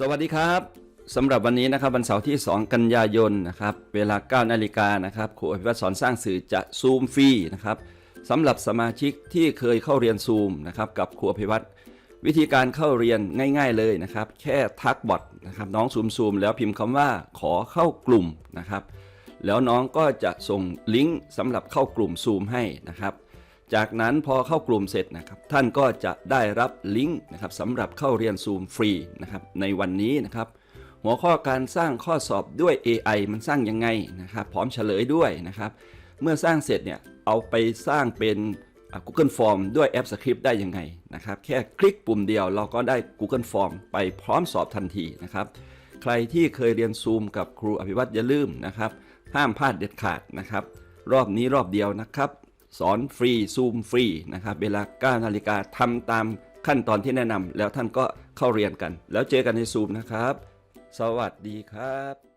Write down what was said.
สวัสดีครับสำหรับวันนี้นะครับวันเสาร์ที่ 2 กันยายนนะครับเวลา 9 นาฬิกานะครับครูอภิวัตสอนสร้างสื่อจะซูมฟรีนะครับสำหรับสมาชิกที่เคยเข้าเรียนซูมนะครับกับครูอภิวัตวิธีการเข้าเรียนง่าย ๆเลยนะครับแค่ทักบอทนะครับน้องซูมซูมแล้วพิมพ์คำว่าขอเข้ากลุ่มนะครับแล้วน้องก็จะส่งลิงก์สำหรับเข้ากลุ่มซูมให้นะครับ จากนั้นพอเข้ากลุ่มเสร็จนะครับ ท่านก็จะได้รับลิงก์นะครับสำหรับเข้าเรียนซูมฟรีนะครับในวันนี้นะครับ หัวข้อการสร้างข้อสอบด้วย AI มันสร้างยังไงนะครับพร้อมเฉลยด้วยนะครับ เมื่อสร้างเสร็จเนี่ยเอาไปสร้างเป็น Google Form ด้วยแอป Script ได้ยังไงนะครับ แค่คลิกปุ่มเดียวเราก็ได้ Google Form ไปพร้อมสอบทันทีนะครับ ใครที่เคยเรียนซูมกับครูอภิวัตอย่าลืมนะครับ ห้ามพลาดเด็ดขาดนะครับ รอบนี้รอบเดียวนะครับ สอนฟรีซูมฟรีนะครับเวลา9นาฬิกาทำตามขั้นตอนที่แนะนำแล้วท่านก็เข้าเรียนกัน แล้วเจอกันในซูมนะครับ สวัสดีครับ